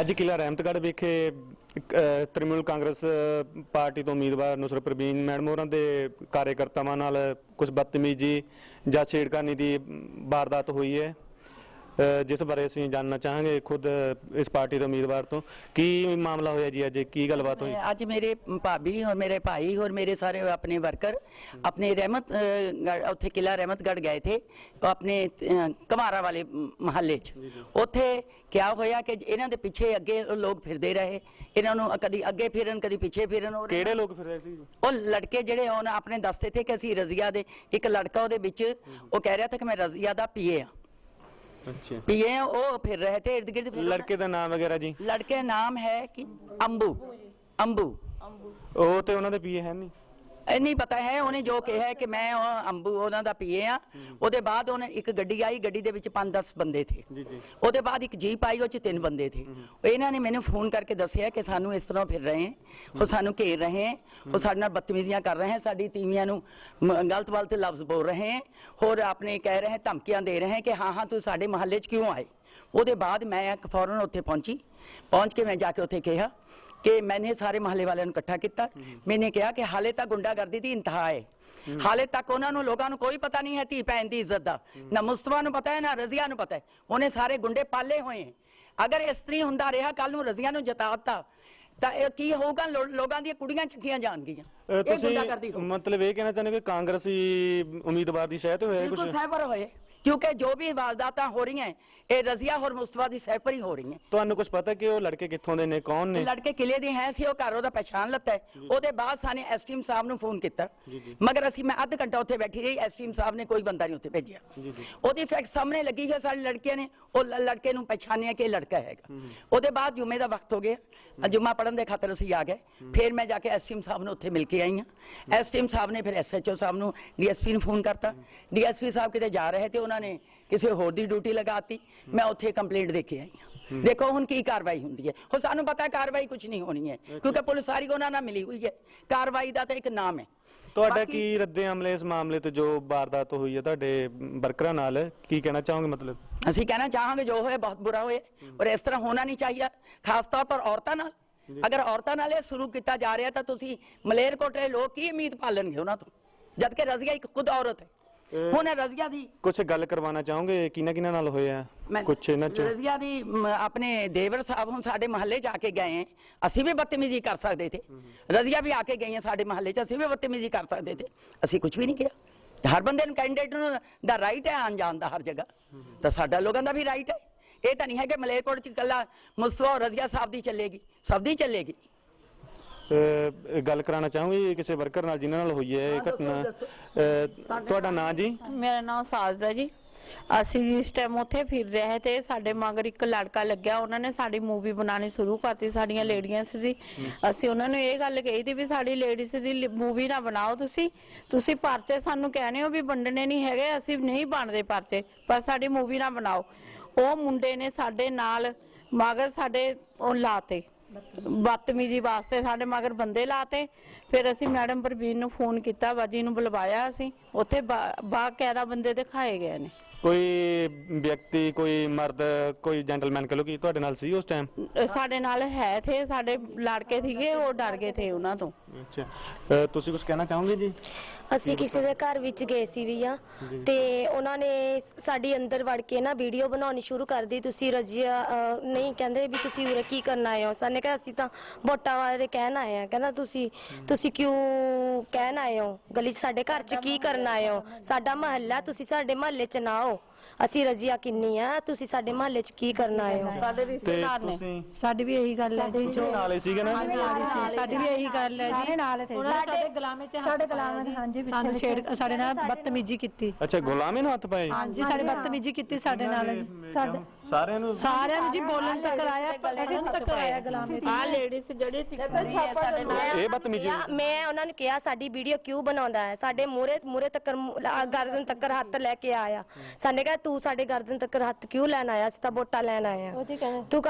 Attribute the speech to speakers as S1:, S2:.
S1: ਅੱਜ ਕਿਲਾ ਰਹਿਮਤਗੜ੍ਹ ਵਿਖੇ ਅ, ਤ੍ਰਿਣਮੂਲ ਕਾਂਗਰਸ ਪਾਰਟੀ ਤੋਂ ਉਮੀਦਵਾਰ ਨੁਸਰਤ ਪ੍ਰਵੀਨ ਮੈਡਮ ਹੋਰਾਂ ਦੇ ਕਾਰਜਕਰਤਾਵਾਂ ਨਾਲ ਕੁਝ ਬਦਤਮੀਜ਼ੀ ਜਾਂ ਛੇੜਖਾਨੀ ਦੀ ਵਾਰਦਾਤ ਹੋਈ ਹੈ। ਜਿਸ ਬਾਰੇ ਅਸੀਂ ਜਾਣਨਾ ਚਾਹਾਂਗੇ ਖੁਦ ਇਸ ਪਾਰਟੀ ਦੇ ਉਮੀਦਵਾਰ ਤੋਂ। ਕੀ ਮਾਮਲਾ ਹੋਇਆ ਜੀ ਅੱਜ? ਕੀ ਗੱਲਬਾਤ ਹੋਈ?
S2: ਅੱਜ ਮੇਰੇ ਭਾਬੀ ਔਰ ਮੇਰੇ ਭਾਈ ਔਰ ਮੇਰੇ ਸਾਰੇ ਆਪਣੇ ਵਰਕਰ ਆਪਣੇ ਰਹਿਮਤ ਉੱਥੇ ਕਿਲਾ ਰਹਿਮਤਗੜ ਗਏ ਥੇ ਆਪਣੇ ਕਮਾਰਾ ਵਾਲੇ ਮਹੱਲੇ 'ਚ। ਉੱਥੇ ਕਿਆ ਹੋਇਆ ਕਿ ਇਹਨਾਂ ਦੇ ਪਿੱਛੇ ਅੱਗੇ ਲੋਕ ਫਿਰਦੇ ਰਹੇ। ਇਹਨਾਂ ਨੂੰ ਕਦੀ ਅੱਗੇ ਫਿਰਨ ਕਦੀ ਪਿੱਛੇ ਫਿਰਨ ਔਰ
S1: ਕਿਹੜੇ ਲੋਕ ਫਿਰ ਰਹੇ ਸੀ?
S2: ਉਹ ਲੜਕੇ ਜਿਹੜੇ ਉਹਨ ਆਪਣੇ ਦੱਸਦੇ ਥੇ ਕਿ ਅਸੀਂ ਰਜ਼ੀਆ ਦੇ ਇੱਕ ਲੜਕਾ ਉਹਦੇ ਵਿੱਚ ਉਹ ਕਹਿ ਰਿਹਾ था ਕਿ ਮੈਂ ਰਜ਼ੀਆ ਦਾ ਪੀਏ ਆ।
S1: ਅੱਛਾ
S2: ਪੀਏ ਆ ਉਹ ਫਿਰ ਰਹੇ थे इर्द गिर्द
S1: ਲੜਕੇ ਦਾ ਨਾਮ ਵਗੈਰਾ ਜੀ
S2: लड़के नाम है कि अंबू अंबू
S1: ਉਹ ਤੇ ਉਹਨਾਂ ਦੇ ਪੀਏ ਹੈ ਨਹੀਂ
S2: ਇਹ ਨਹੀਂ ਪਤਾ ਹੈ ਉਹਨੇ ਜੋ ਕਿਹਾ ਹੈ ਕਿ ਮੈਂ ਉਹ ਅੰਬੂ ਉਹਨਾਂ ਦਾ ਪੀਏ ਆ। ਉਹਦੇ ਬਾਅਦ ਉਹਨੇ ਇੱਕ ਗੱਡੀ ਆਈ ਗੱਡੀ ਦੇ ਵਿੱਚ 5-10 ਬੰਦੇ ਥੇ। ਉਹਦੇ ਬਾਅਦ ਇੱਕ ਜੀਪ ਆਈ ਉਹ ਚ ਤਿੰਨ ਬੰਦੇ ਥੇ। ਇਹਨਾਂ ਨੇ ਮੈਨੂੰ ਫੋਨ ਕਰਕੇ ਦੱਸਿਆ ਕਿ ਸਾਨੂੰ ਇਸ ਤਰ੍ਹਾਂ ਫਿਰ ਰਹੇ ਉਹ ਸਾਨੂੰ ਘੇਰ ਰਹੇ ਉਹ ਸਾਡੇ ਨਾਲ ਬਦਤਮੀਜ਼ੀਆਂ ਕਰ ਰਹੇ ਸਾਡੀ ਤੀਵੀਆਂ ਨੂੰ ਮ- ਗਲਤ ਗਲਤ ਲਫ਼ਜ਼ ਬੋਲ ਰਹੇ ਹੋਰ ਆਪਣੇ ਕਹਿ ਰਹੇ ਧਮਕੀਆਂ ਦੇ ਰਹੇ ਕਿ ਹਾਂ ਹਾਂ ਤੂੰ ਸਾਡੇ ਮਹੱਲੇ 'ਚ ਕਿਉਂ ਆਏ? ਉਹਦੇ ਬਾਅਦ ਮੈਂ ਫੌਰਨ ਉੱਥੇ ਪਹੁੰਚੀ। ਪਹੁੰਚ ਕੇ ਮੈਂ ਜਾ ਕੇ ਉੱਥੇ ਕਿਹਾ ਕਿ ਮੈਨੇ ਸਾਰੇ ਮਹੱਲੇ ਵਾਲਿਆਂ ਨੂੰ ਇਕੱਠਾ ਕੀਤਾ। ਮੈਨੇ ਕਿਹਾ ਕਿ ਹਾਲੇ ਤੱਕ ਗੁੰਡਾਗਰਦੀ ਦੀ ਇੰਤਹਾ ਹੈ ਹਾਲੇ ਤੱਕ ਉਹਨਾਂ ਨੂੰ ਲੋਕਾਂ ਨੂੰ ਕੋਈ ਪਤਾ ਨਹੀਂ ਹੈ ਧੀ ਭੈਣ ਦੀ ਇੱਜ਼ਤ ਦਾ। ਨਾ ਮੁਸਤਫਾ ਨੂੰ ਪਤਾ ਹੈ ਨਾ ਰਜ਼ੀਆ ਨੂੰ ਪਤਾ ਹੈ। ਉਹਨੇ ਸਾਰੇ ਗੁੰਡੇ ਪਾਲੇ ਹੋਏ ਹੈ। ਅਗਰ ਇਸ ਤਰੀ ਹੁੰਦਾ ਰਿਹਾ ਕੱਲ ਨੂੰ ਰਜ਼ੀਆ ਨੂੰ ਜਿਤਾਤਾ ਤਾਂ ਇਹ ਕੀ ਹੋਊਗਾ? ਲੋਕਾਂ ਦੀਆਂ ਕੁੜੀਆਂ ਚੱਕੀਆਂ ਜਾਣਗੀਆਂ।
S1: ਤੁਸੀਂ ਮਤਲਬ ਇਹ ਕਹਿਣਾ ਚਾਹੁੰਦੇ ਕਿ ਕਾਂਗਰਸੀ ਉਮੀਦਵਾਰ ਦੀ ਸ਼ਾਇਦ ਹੋਇਆ ਕੁਝ
S2: ਬਿਲਕੁਲ ਸਹਿਬਰ ਹੋਏ। ਕਿਉਂਕਿ ਜੋ ਵੀ ਵਾਰਦਾਤਾਂ ਹੋ ਰਹੀਆਂ ਇਹ ਰਜ਼ੀਆ ਔਰ ਮੁਸਤਫਾ ਦੀ ਸਹਿਬਰ ਹੀ ਹੋ ਰਹੀਆਂ
S1: ਤੁਹਾਨੂੰ ਕੁਝ ਪਤਾ ਕਿ ਉਹ ਲੜਕੇ ਕਿੱਥੋਂ ਦੇ ਨੇ ਕੌਣ ਨੇ?
S2: ਲੜਕੇ ਕਿਲੇ ਦੇ ਹੈ ਸੀ ਉਹ ਘਰ ਉਹਦਾ ਪਛਾਣ ਲੱਤਾ ਹੈ। ਉਹਦੇ ਬਾਅਦ ਸਾਨੇ ਐਸਟੀਐਮ ਸਾਹਿਬ ਨੂੰ ਫੋਨ ਕੀਤਾ। ਮਗਰ ਅਸੀਂ ਮੈਂ ਅੱਧ ਘੰਟਾ ਉੱਥੇ ਬੈਠੀ ਰਹੀ ਐਸਟੀਐਮ ਸਾਹਿਬ ਨੇ ਕੋਈ ਬੰਦਾ ਨਹੀਂ ਉੱਥੇ ਭੇਜਿਆ। ਉਹਦੀ ਫੈਕਟ ਸਾਹਮਣੇ ਲੱਗੀ ਹੈ ਸਾਡੀ ਲੜਕੀਆਂ ਨੇ ਉਹ ਲ- ਲੜਕੇ ਨੂੰ ਪਛਾਣਿਆ ਕਿ ਇਹ ਲੜਕਾ ਹੈਗਾ। ਉਹਦੇ ਬਾਅਦ ਜੁਮੇ ਦਾ ਵਕਤ ਹੋ ਗਿਆ। ਜੁਮਾ ਪੜਨ ਦੇ ਖਾਤਰ ਅਸੀਂ ਆ ਗਏ। ਫਿਰ ਮੈਂ ਜਾ ਕੇ ਐਸਟੀਐਮ ਸਾਹਿਬ ਨੂੰ ਉੱਥੇ ਮਿਲ ਕੇ ਆਈ ਹਾਂ। ਐਸਟੀਐਮ ਸਾਹਿਬ ਨੇ ਫਿਰ ਐਸਐਚਓ ਸਾਹਿਬ ਨੂੰ ਡੀਐਸਪੀ ਨੂੰ ਫੋਨ ਕਰਤਾ। ਡੀਐਸਪੀ ਸਾਹਿਬ ਕਿਤੇ ਜਾ ਰਹੇ ਤੇ ਉਹਨਾਂ ਨੇ ਕਿਸੇ ਹੋਰ ਦੀ ਡਿਊਟੀ ਲਗਾਤੀ ਮੈਂ ਉੱਥੇ ਕੰਪਲੇਂਟ ਦੇ ਕੇ ਆਈ ਹਾਂ। ਦੇਖੋ ਹੁਣ ਕੀ ਕਾਰਵਾਈ ਹੁੰਦੀ ਹੈ। ਹੋ ਸਾਨੂੰ ਪਤਾ ਹੈ ਕਾਰਵਾਈ ਕੁਝ ਨਹੀਂ ਹੋਣੀ ਹੈ ਕਿਉਂਕਿ ਪੁਲਿਸ ਸਾਰੀ ਉਹਨਾਂ ਨਾਲ ਮਿਲੀ ਹੋਈ ਹੈ। ਕਾਰਵਾਈ ਦਾ ਤਾਂ ਇੱਕ ਨਾਮ ਹੈ।
S1: ਤੁਹਾਡਾ
S2: ਬਾਕੀ-
S1: ਕੀ ਰੱਦੇ ਅਮਲੇ ਇਸ ਮਾਮਲੇ ਤੇ ਜੋ ਵਾਰਦਾਤ ਹੋਈ ਹੈ ਤੁਹਾਡੇ ਵਰਕਰਾਂ ਨਾਲ ਕੀ ਕਹਿਣਾ ਚਾਹੋਗੇ ਮਤਲਬ?
S2: ਅਸੀਂ ਕਹਿਣਾ ਚਾਹਾਂਗੇ ਜੋ ਹੋਏ ਬਹੁਤ ਬੁਰਾ ਹੋਏ। ਔਰ ਇਸ ਤਰ੍ਹਾਂ ਹੋਣਾ ਨਹੀਂ ਚਾਹੀਦਾ। ਖਾਸ ਤੌਰ ਪਰ ਔਰਤਾਂ ਨਾਲ। ਅਗਰ ਔਰਤਾਂ ਨਾਲ ਇਹ ਸ਼ੁਰੂ ਕੀਤਾ ਜਾ ਰਿਹਾ ਤਾਂ ਤੁਸੀਂ ਮਲੇਰਕੋਟਲੇ ਲੋਕ ਕੀ ਉਮੀਦ ਪਾਲਣਗੇ ਉਹਨਾਂ ਤੋਂ? ਜਦ ਕਿ ਰਜ਼ੀਆ ਇੱਕ ਖੁਦ ਔਰਤ ਹੈ। ਹੁਣ ਇਹ ਰਜ਼ੀਆ ਦੀ
S1: ਕੁਝ ਗੱਲ ਕਰਵਾਉਣਾ ਚਾਹੋਗੇ? ਕਿਹਨਾਂ ਕਿਹਨਾਂ ਨਾਲ ਹੋਇਆ
S2: ਮੈਂ-
S1: ਕੁਝ ਇਹਨਾਂ ਚੋਂ?
S2: ਰਜ਼ੀਆ ਦੀ ਮ, ਆਪਣੇ ਦੇਵਰ ਸਾਹਿਬ ਹੁਣ ਸਾਡੇ ਮਹੱਲੇ 'ਚ ਆ ਕੇ ਗਏ ਹੈ ਅਸੀਂ ਵੀ ਬਦਤਮੀਜ਼ੀ ਕਰ ਸਕਦੇ ਥੇ ਰਜ਼ੀਆ ਵੀ ਆ ਕੇ ਗਈਆਂ ਸਾਡੇ ਮਹੱਲੇ 'ਚ ਅਸੀਂ ਵੀ ਬਦਤਮੀਜ਼ੀ ਕਰ ਸਕਦੇ ਥੇ ਅਸੀਂ ਕੁਝ ਵੀ ਨਹੀਂ ਕਿਹਾ। ਹਰ ਬੰਦੇ ਨੂੰ ਕੈਂਡੀਡੇਟ ਨੂੰ ਦਾ ਰਾਈਟ ਹੈ ਆਉਣ ਜਾਣ ਦਾ ਹਰ ਜਗ੍ਹਾ। ਤਾਂ ਸਾਡਾ ਲੋਕਾਂ ਦਾ ਵੀ ਰਾਈਟ ਹੈ। ਇਹ ਤਾਂ ਨਹੀਂ ਹੈ ਕਿ ਮਲੇਰਕੋਟ 'ਚ ਇਕੱਲਾ ਮੁਸਤਫਾ ਔਰ ਰਜ਼ੀਆ ਸਾਹਿਬ ਦੀ ਚੱਲੇਗੀ। ਸਭ ਦੀ ਚੱਲੇਗੀ।
S1: ਗੱਲ ਕਰਾਉਣਾ ਚਾਹੋਗੇ ਕਿਸੇ ਵਰਕਰ ਨਾਲ ਜਿਨ੍ਹਾਂ ਨਾਲ ਹੋਈ ਹੈ ਇਹ ਘਟਨਾ? ਤੁਹਾਡਾ ਨਾਂ ਜੀ?
S3: ਮੇਰਾ ਨਾਮ ਸਾਜਦਾ ਜੀ। ਅਸੀਂ ਜਿਸ ਟਾਈਮ ਉੱਥੇ ਫਿਰ ਰਹੇ ਤੇ ਸਾਡੇ ਮਗਰ ਇੱਕ ਲੜਕਾ ਲੱਗਿਆ ਉਹਨਾਂ ਨੇ ਸਾਡੀ ਮੂਵੀ ਬਣਾਉਣੀ ਸ਼ੁਰੂ ਕਰਤੀ ਸਾਡੀਆਂ ਲੇਡੀਜ਼ ਦੀ। ਅਸੀਂ ਉਹਨਾਂ ਨੂੰ ਇਹ ਗੱਲ ਕਹੀ ਤੀ ਵੀ ਸਾਡੀ ਲੇਡੀਜ਼ ਦੀ ਮੂਵੀ ਨਾ ਬਣਾਓ ਤੁਸੀਂ। ਤੁਸੀਂ ਪਰਚੇ ਸਾਨੂੰ ਕਹਿੰਦੇ ਹੋ ਵੀ ਵੰਡਣੇ ਨਹੀਂ ਹੈਗੇ ਅਸੀਂ ਨਹੀਂ ਬਣਦੇ ਪਰਚੇ ਪਰ ਸਾਡੀ ਮੂਵੀ ਨਾ ਬਣਾਓ। ਉਹ ਮੁੰਡੇ ਨੇ ਸਾਡੇ ਨਾਲ ਮਗਰ ਸਾਡੇ ਉਹ ਲਾਤੇ। ਬਦਤਮੀਜੀ ਵਾਸਤੇ ਸਾਡੇ ਮਗਰ ਬੰਦੇ ਲਾਤੇ। ਫਿਰ ਅਸੀਂ ਮੈਡਮ ਪ੍ਰਵੀਨ ਨੂੰ ਫੋਨ ਕੀਤਾ ਬਾਜੀ ਨੂੰ ਬੁਲਵਾਇਆ ਅਸੀਂ। ਉੱਥੇ ਬਾ ਕੈਦਾ ਬੰਦੇ ਦਿਖਾਏ ਗਏ ਨੇ।
S1: ਕੋਈ ਵਿਅਕਤੀ ਕੋਈ ਮਰਦ ਕੋਈ ਜੈਂਟਲਮੈਨ ਕਹ ਲੋ ਕਿ ਤੁਹਾਡੇ ਨਾਲ ਸੀ ਉਸ ਟਾਈਮ
S3: ਸਾਡੇ ਨਾਲ ਹੈ ਥੇ ਸਾਡੇ ਲੜਕੇ ਸੀਗੇ ਉਹ ਡਰ ਗਏ ਥੇ ਉਹਨਾਂ ਤੋਂ।
S1: ਅੱਛਾ। ਤੁਸੀਂ ਕੁਝ ਕਹਿਣਾ ਚਾਹੋਗੇ ਜੀ?
S4: ਅਸੀਂ ਕਿਸੇ ਦੇ ਘਰ ਵਿੱਚ ਗਏ ਸੀ ਵੀ ਆ ਤੇ ਉਹਨਾਂ ਨੇ ਸਾਡੀ ਅੰਦਰ ਵੜ ਕੇ ਨਾ ਵੀਡੀਓ ਬਣਾਉਣੀ ਸ਼ੁਰੂ ਕਰ ਦਿੱਤੀ। ਤੁਸੀਂ ਰਜੀਆ ਨਹੀਂ ਕਹਿੰਦੇ ਵੀ ਤੁਸੀਂ ਉਰੇ ਕੀ ਕਰਨ ਆਏ ਹੋ? ਸਾਨੇ ਕਿਹਾ ਅਸੀਂ ਤਾਂ ਵੋਟਾਂ ਬਾਰੇ ਕਹਿਣ ਆਏ ਆ ਕਹਿੰਦਾ ਤੁਸੀਂ ਤੁਸੀਂ ਕਿਉਂ ਕਹਿਣ ਆਏ ਹੋ? ਗਲੀ 'ਚ ਸਾਡੇ ਘਰ 'ਚ ਕੀ ਕਰਨ ਆਏ ਹੋ? ਸਾਡਾ ਮਹੱਲਾ ਤੁਸੀਂ ਸਾਡੇ ਮਹੱਲੇ 'ਚ ਨਾ ਆਓ। ਅਸੀਂ ਰਜੀਆ ਕਿੰਨੀ ਆ? ਤੁਸੀਂ ਸਾਡੇ ਮਹੱਲੇ 'ਚ ਕੀ ਕਰਨ ਆਏ ਹੋ?
S3: ਸਾਡੇ
S1: ਤੇ
S3: ਰਿਸ਼ਤੇਦਾਰ ਨੇ।
S1: ਤੁਸੀਂ
S5: ਸਾਡੀ ਵੀ ਇਹੀ ਗੱਲ ਹੈ ਜੀ।
S1: ਤੁਸੀਂ ਨਾਲੇ ਸੀਗੇ ਨਾ?
S5: ਸਾਡੀ ਵੀ ਇਹੀ ਗੱਲ ਹੈ ਜੀ।
S6: ਨਾਲ ਥੇ
S5: ਉਹਨਾਂ ਨੇ ਸਾਡੇ ਗੁਲਾਮੇ ਚ
S6: ਸਾਡੇ ਗੁਲਾਮਾਂ ਦੇ ਹਾਂਜੀ ਪਿੱਛੇ
S5: ਸਾਨੂੰ ਛੇੜ ਸਾਡੇ ਨਾਲ ਬਦਤਮੀਜੀ ਕੀਤੀ।
S1: ਅੱਛਾ ਗੁਲਾਮੀ ਨੂੰ ਹੱਥ ਪਾਏ।
S5: ਹਾਂਜੀ ਸਾਡੇ ਬਦਤਮੀਜੀ ਕੀਤੀ ਸਾਡੇ ਨਾਲ।
S1: ਸਾਡੇ ਸਾਰਿਆਂ ਨੂੰ
S5: ਸਾਰਿਆਂ ਨੂੰ ਜੀ ਬੋਲਣ ਤੱਕ ਆਇਆ ਅਸੀਂ ਤੱਕ ਆਇਆ ਗੁਲਾਮੇ
S3: ਆ ਲੇਡੀਜ਼ ਜਿਹੜੀ ਸਾਡੇ ਨਾਲ
S1: ਇਹ ਬਦਤਮੀਜੀ
S4: ਕਿਹਾ- ਮੈਂ ਉਹਨਾਂ ਨੂੰ ਕਿਹਾ ਸਾਡੀ ਵੀਡੀਓ ਕਿਉਂ ਬਣਾਉਂਦਾ ਹੈ? ਸਾਡੇ ਮੂਰੇ ਮੂਰੇ ਤੱਕ ਗਰਦਨ ਤੱਕ ਹੱਥ ਲੈ ਕੇ ਆਇਆ। ਸਾਨੇ ਕਿਹਾ ਤੂੰ ਸਾਡੇ ਗਰਦਨ ਤੱਕ ਹੱਥ ਕਿਉਂ ਲੈਣ ਆਇਆ? ਅਸੀਂ ਤਾਂ ਵੋਟਾਂ ਲੈਣ ਆਏ ਆ ਤੂੰ